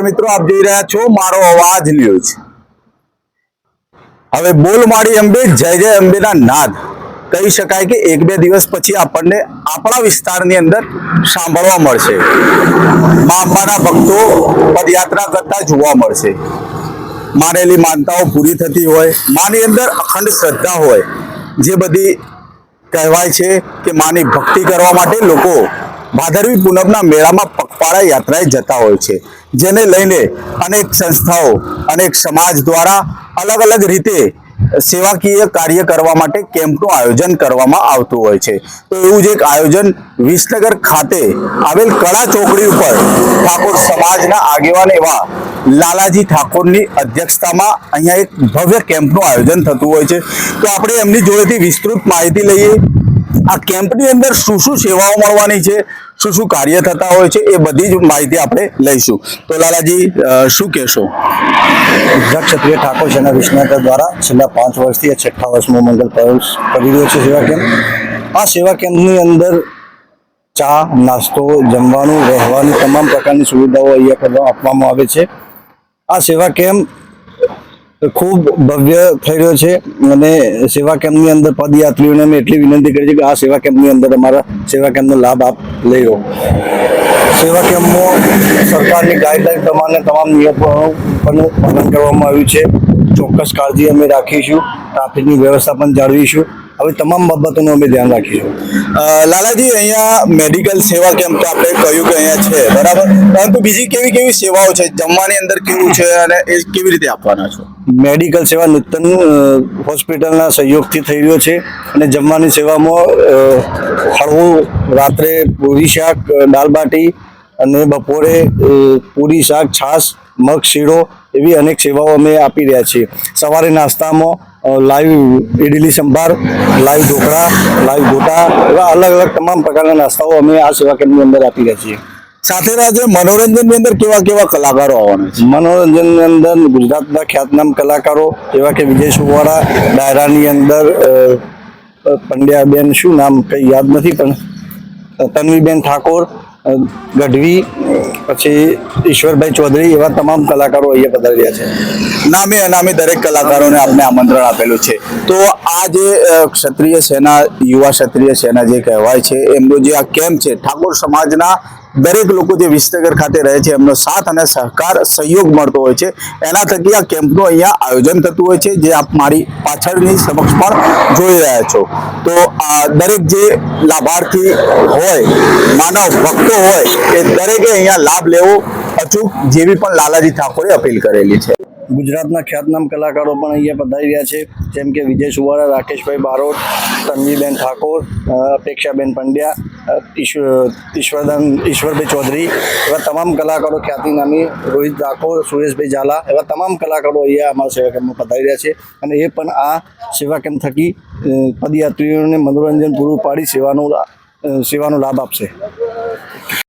નમસ્કાર મિત્રો, આપ જોઈ રહ્યા છો મારો અવાજ ન્યૂઝ હવે બોલ માડી અંબે, જય જય અંબેના નાદ. કહી શકાય કે એક બે દિવસ પછી આપણને આપણા વિસ્તારની અંદર સાંભળવા મળશે. મા અંબાના ભક્તો પદયાત્રા કરતા જોવા મળશે. માનેલી માનતાઓ પૂરી થતી હોય, માની અંદર અખંડ શ્રદ્ધા હોય. જે બધી કહેવાય છે કે માની ભક્તિ કરવા માટે લોકો ભાદરવી પૂનમના મેળામાં પગપાળા યાત્રાએ જતા હોય છે. જેને લઈને અનેક સંસ્થાઓ, અનેક સમાજ દ્વારા અલગ અલગ રીતે સેવાકીય કાર્ય કરવા માટે કેમ્પનું આયોજન કરવામાં આવતું હોય છે. તો એવું જ એક આયોજન વિસનગર ખાતે આવેલ કળા ચોકડી ઉપર ઠાકોર સમાજના આગેવાન એવા લાલાજી ઠાકોરની અધ્યક્ષતામાં અહીંયા એક ભવ્ય કેમ્પનું આયોજન થતું હોય છે. તો આપણે એમની જોડેથી વિસ્તૃત માહિતી લઈએ. આ કેમ્પની અંદર શું શું સેવાઓ મળવાની છે, શું શું કાર્ય થતા હોય છે, એ બધી જ માહિતી આપણે લઈશું. તો લાલાજી શું કહેશો? ગુજરાત ક્ષત્રિય ઠાકોર સેના વિસનગર દ્વારા છેલ્લા પાંચ વર્ષથી છઠ્ઠા વર્ષમાં મંગલ પ્રવેશ કરી રહ્યો છે સેવા કેમ્પ. આ સેવા કેમ્પની અંદર ચા, નાસ્તો, જમવાનું, રહેવાની તમામ પ્રકારની સુવિધાઓ અહીંયા આપવામાં આવે છે. આ સેવા કેમ્પ ખૂબ ભવ્ય થઈ રહ્યો છે અને સેવા કેમ્પની અંદર પદયાત્રીઓને અમે એટલી વિનંતી કરી છે કે આ સેવા કેમ્પની અંદર અમારા સેવા કેમ્પનો લાભ આપ લઈ લો. સેવા કેમ્પમાં સરકારની ગાઈડલાઈન પ્રમાણે તમામ નિયમોનું પણ પાલન કરવામાં આવ્યું છે. ચોક્કસ કાળજી અમે રાખીશું. ટ્રાફિકની વ્યવસ્થા પણ જાળવીશું. હવે તમામ બાબતોનું અમે ધ્યાન રાખીશું. લાલાજી, અહીંયા મેડિકલ સેવા કેમ્પ તો આપણે કહ્યું કે અહીંયા છે. બરાબર? પરંતુ બીજી કેવી કેવી સેવાઓ છે? જમવાની અંદર કેવું છે અને એ કેવી રીતે આપવાના છો? મેડિકલ સેવા નૂતન હોસ્પિટલના સહયોગથી થઈ રહ્યો છે અને જમવાની સેવામાં હળવું રાત્રે પૂરી શાક દાળ બાટી અને બપોરે પૂરી શાક, છાશ, મગ, શીરો એવી અનેક સેવાઓ અમે આપી રહ્યા છીએ. સવારે નાસ્તામાં live idli sambar, live dhokla, live ગોટા એવા અલગ અલગ તમામ પ્રકારના નાસ્તાઓ અમે આ સેવા કેન્દ્રની અંદર આપી રહ્યા છીએ. સાથે સાથે મનોરંજનની અંદર કેવા કેવા કલાકારો આવવાના છે? મનોરંજનની અંદર ગુજરાતના ખ્યાતનામ કલાકારો એવા કે વિજય સુવાળા ડાયરાની અંદર પંડ્યાબેન શું નામ કંઈ યાદ નથી પણ તન્વીબેન ઠાકોર ગઢવી પછી ઈશ્વરભાઈ ચૌધરી એવા તમામ કલાકારો અહીંયા પધાર્યા છે. નામે અનામે દરેક કલાકારોને આપણે આમંત્રણ આપેલું છે. તો આ જે ક્ષત્રિય સેના યુવા ક્ષત્રિય સેના જે કહેવાય છે એમનો જે આ કેમ્પ છે ઠાકોર સમાજના દરેક લોકો જે વિસનગર ખાતે રહે છે, એમનો સાથ અને સહકાર, સહયોગ મળતો હોય છે. એના થકી આ કેમ્પનું અહીંયા આયોજન થતું હોય છે, જે આપ મારી પાછળની સમક્ષ પણ જોઈ રહ્યા છો. તો આ દરેક જે લાભાર્થી હોય, માનવ ભક્તો હોય, એ દરેકે અહીંયા લાભ લેવો અચૂક જેવી પણ લાલાજી ઠાકોરે અપીલ કરેલી છે. ગુજરાતના ખ્યાતનામ કલાકારો પણ અહીંયા પધારી રહ્યા છે, જેમ કે વિજય સુવાળા, રાકેશભાઈ બારોટ, તન્વીબેન ઠાકોર અપેક્ષાબેન પંડ્યા ઈશ્વરદાન ઈશ્વરભાઈ ચૌધરી, એવા તમામ કલાકારો ખ્યાતિનામી રોહિત ઠાકોર સુરેશભાઈ ઝાલા, એવા તમામ કલાકારો અહીંયા અમારા સેવા કેમ્પમાં પધારી રહ્યા છે. અને એ પણ આ સેવા કેમ્પ થકી પદયાત્રીઓને મનોરંજન પૂરું પાડી સેવાનો સેવાનો લાભ આપશે.